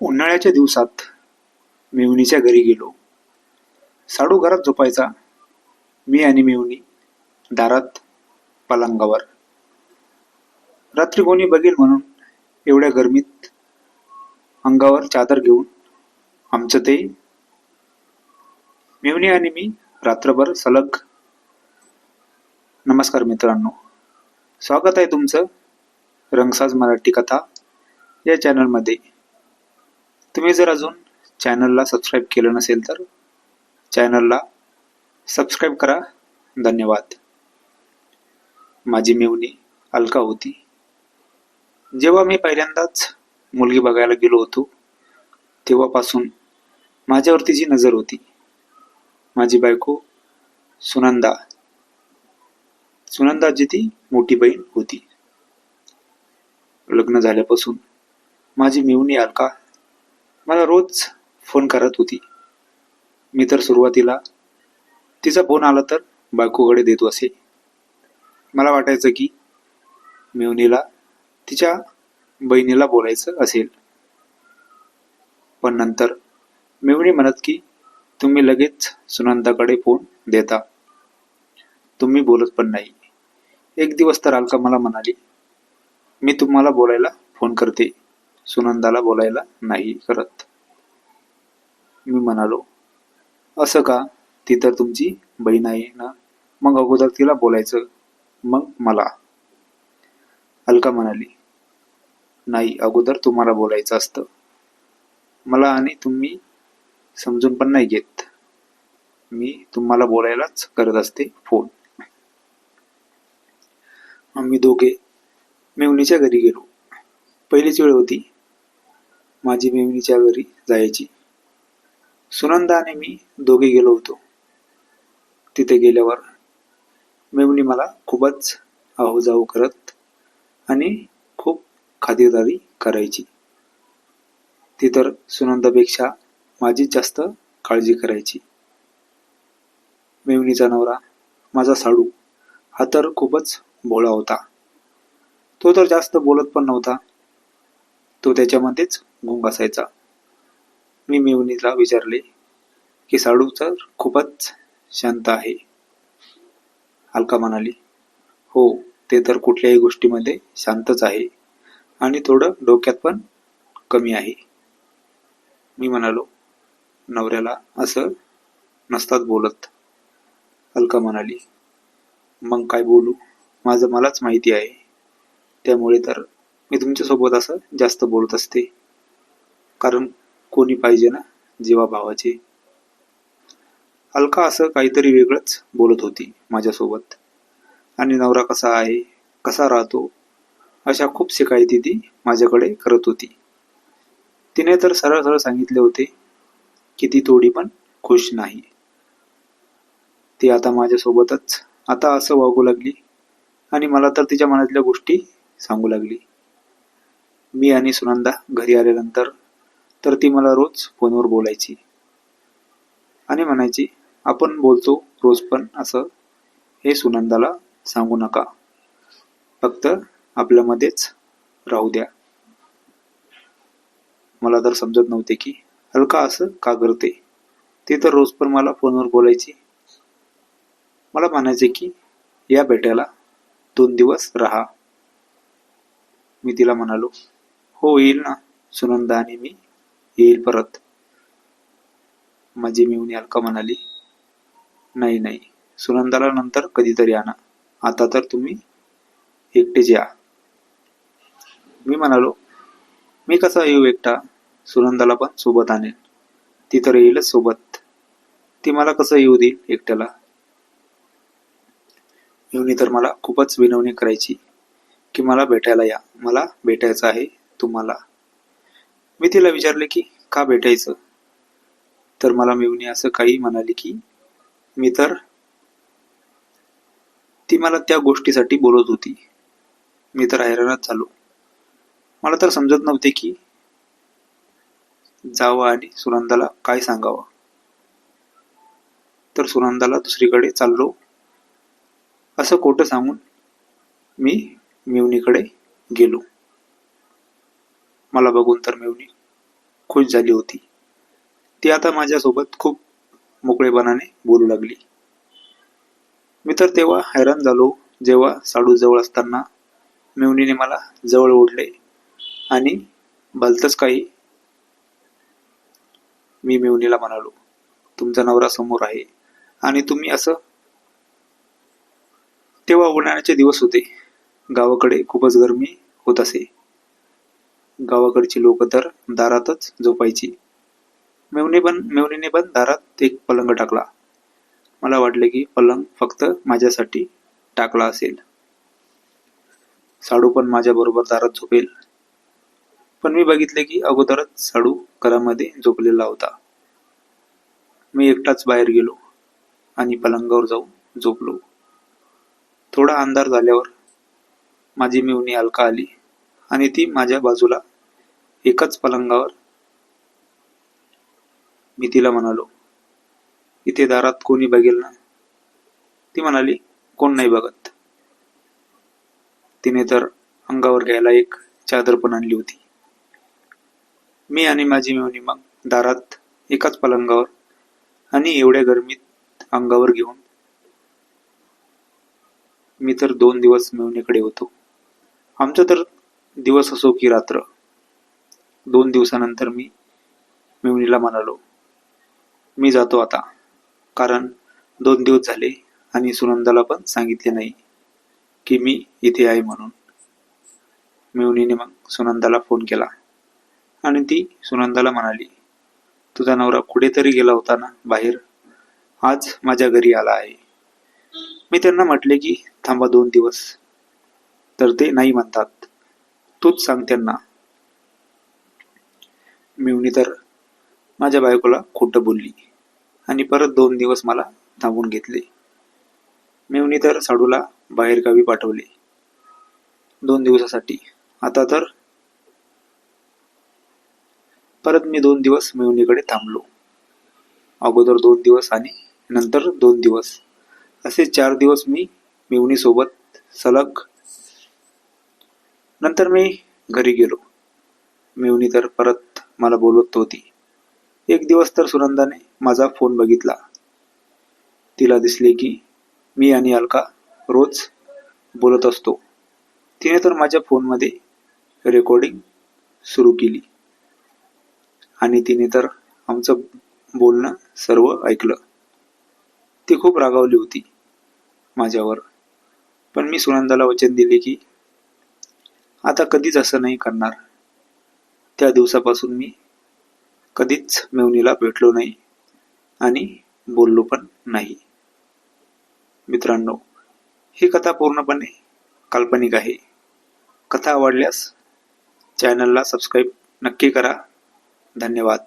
उन्हाळ्याच्या दिवसात मेवणीच्या घरी गेलो. साडू घरात झोपायचा. मी आणि मेवणी दारात पलंगावर. रात्री कोणी बघेल म्हणून एवढ्या गरमीत अंगावर चादर घेऊन आमचं ते मेवणी आणि मी रात्रभर सलग. नमस्कार मित्रांनो. स्वागत आहे तुमचं रंगसाज मराठी कथा या चॅनलमध्ये तुम्ही जर अजून चॅनलला सबस्क्राईब केलं नसेल तर चॅनलला सबस्क्राईब करा. धन्यवाद. माझी मेवणी अलका होती. जेव्हा मी पहिल्यांदाच मुलगी बघायला गेलो होतो तेव्हापासून माझ्यावरती जी नजर होती माझी बायको सुनंदा सुनंदाची ती मोठी बहीण होती. लग्न झाल्यापासून माझी मेवणी अलका मला रोज फोन करत होती. मी तर सुरुवातीला तिचा फोन आला तर बायकोकडे देत असे. मला वाटायचं की मेवनीला तिच्या बहिणीला बोलायचं असेल. पण नंतर मेवणी म्हणत की तुम्ही लगेच सुनंदाकडे फोन देता. तुम्ही बोलत पण नाही. एक दिवस तर अलका मला म्हणाली मी तुम्हाला बोलायला फोन करते. सुनंदाला बोलायला नाही करत. मी म्हणालो असं का? ती तर तुमची बहीण आहे ना? मग अगोदर तिला बोलायचं मग मला. अलका म्हणाली नाही अगोदर तुम्हाला बोलायचं असतं. मला आणि तुम्ही समजून पण नाही घेत. मी तुम्हाला बोलायलाच करत असते फोन. आम्ही दोघे मेवणीच्या घरी गेलो. पहिलीच वेळ होती. माझी मेवणीच्या घरी जायची. सुनंदा आणि मी दोघे गेलो होतो. तिथे गेल्यावर मेवणी मला खूपच आहोजाऊ करत आणि खूप खातिरदारी करायची. ती तर सुनंदापेक्षा माझीच जास्त काळजी करायची. मेवणीचा नवरा माझा साडू हा तर खूपच भोळा होता. तो तर जास्त बोलत पण नव्हता. तो त्याच्यामध्येच गुंग असायचा मी मेवणीला विचारले की साडू तर खूपच शांत आहे. अलका म्हणाली हो ते तर कुठल्याही गोष्टीमध्ये शांतच आहे आणि थोडं डोक्यात पण कमी आहे. मी म्हणालो नवऱ्याला असं नसतात बोलत. अलका म्हणाली मग काय बोलू? माझं मलाच माहिती आहे. त्यामुळे तर मी तुमच्यासोबत असं जास्त बोलत असते. कारण कोणी पाहिजे ना जीवा भावाचे. अलका असं काहीतरी वेगळंच बोलत होती माझ्यासोबत. आणि नवरा कसा आहे कसा राहतो अशा खूप शिकायती ती माझ्याकडे करत होती. तिने तर सरळ सरळ सांगितले होते की ती थोडी पण खुश नाही. ती आता माझ्यासोबतच आता असं वागू लागली आणि मला तर तिच्या मनातल्या गोष्टी सांगू लागली. मी आणि सुनंदा घरी आल्यानंतर तर ती मला रोज फोनवर बोलायची. आणि म्हणायची आपण बोलतो रोज पण असं. हे सुनंदाला सांगू नका. फक्त आपल्यामध्येच राहू द्या. मला तर समजत नव्हते की हलका असं का करते. ते तर रोज पण मला फोनवर बोलायची. मला म्हणायचे की या बेट्याला दोन दिवस राहा. मी तिला म्हणालो हो येईल ना सुनंदा आणि मी. येईल परत. माझी मिळून अलका म्हणाली नाही नाही सुनंदाला नंतर कधीतरी आणा. आता तर तुम्ही एकटेच या मी म्हणालो मी कसा येऊ एकटा? सुनंदाला पण सोबत आणेन. ती तर येईलच सोबत. ती मला कसं येऊ देईल एकट्याला? येऊनी तर मला खूपच विनवणी करायची की मला भेटायला या. मला भेटायचं आहे तुम्हाला. मी तिला विचारले की का भेटायचं? तर मला मेवणी असं काही म्हणाली की मी तर ती मला त्या गोष्टीसाठी बोलत होती. मी तर हैराणच झालो. मला तर समजत नव्हते की जावं आणि सुनंदाला काय सांगावं. तर सुनंदाला दुसरीकडे चाललो. असं खोटं सांगून मी मेवणीकडे गेलो. मला बघून तर मेवणी खुश झाली होती. ती आता माझ्यासोबत खूप मोकळेपणाने बोलू लागली. मी तर तेव्हा हैराण झालो जेव्हा साडू जवळ असताना मेवणीने मला जवळ ओढले आणि भलतंच काही मी मेवणीला म्हणालो तुमचा नवरा समोर आहे आणि तुम्ही असं तेव्हा उन्हाळ्याचे दिवस होते. गावाकडे खूपच गरमी होत असे. गावाकडची लोक तर दारातच झोपायची. मेवणी पण मेवणीने पण दारात एक पलंग टाकला. मला वाटले की पलंग फक्त माझ्यासाठी टाकला असेल. साडू पण माझ्याबरोबर दारात झोपेल. पण मी बघितले की अगोदरच साडू घरामध्ये झोपलेला होता. मी एकटाच बाहेर गेलो आणि पलंगावर जाऊन झोपलो. थोडा अंधार झाल्यावर माझी मेवणी अलका आली आणि ती माझ्या बाजूला एकाच पलंगावर मी तिला म्हणालो इथे दारात कोणी बघेल ना? ती म्हणाली कोण नाही बघत. तिने तर अंगावर घ्यायला एक चादर पण आणली होती. मी आणि माझी मेवणी मग दारात एकाच पलंगावर आणि एवढ्या गरमीत अंगावर घेऊन मी तर दोन दिवस मेवणीकडे होतो. आमचा तर दिवस असो की रात्र. दोन दिवसानंतर मी मेवणीला म्हणालो मी जातो आता. कारण दोन दिवस झाले आणि सुनंदाला पण सांगितले नाही की मी इथे आहे म्हणून. मेवणीने मग सुनंदाला फोन केला आणि ती सुनंदाला म्हणाली तुझा नवरा कुठेतरी गेला होता ना बाहेर? आज माझ्या घरी आला आहे. मी त्यांना म्हटले की थांबा दोन दिवस. तर ते नाही म्हणतात. तूच सांग त्यांना. मिवनी तर? माझ्या बायकोला खोटं बोलली आणि परत दोन दिवस मला थांबून घेतले. मेवणी तर साडूला बाहेरगावी पाठवले. दोन दिवसासाठी. आता तर परत मी दोन दिवस मेवणीकडे थांबलो. अगोदर दोन दिवस आणि नंतर दोन दिवस. असे चार दिवस मी मिवणीसोबत सलग. नंतर मी घरी गेलो. मिवणी तर परत मला बोलवत होती. एक दिवस तर सुनंदाने माझा फोन बघितला. तिला दिसले की मी आणि अलका रोज बोलत असतो. तिने तर माझ्या फोनमध्ये रेकॉर्डिंग सुरू केली. आणि तिने तर आमचं बोलणं सर्व ऐकलं. ती खूप रागावली होती माझ्यावर. पण मी सुनंदाला वचन दिले की आता कधीच असं नाही करणार. त्या दिवसापासून मी कधीच मेवणीला भेटलो नाही आणि बोललो पण नाही. मित्रांनो ही कथा पूर्णपणे काल्पनिक आहे. कथा आवडल्यास चॅनलला सबस्क्राईब नक्की करा. धन्यवाद.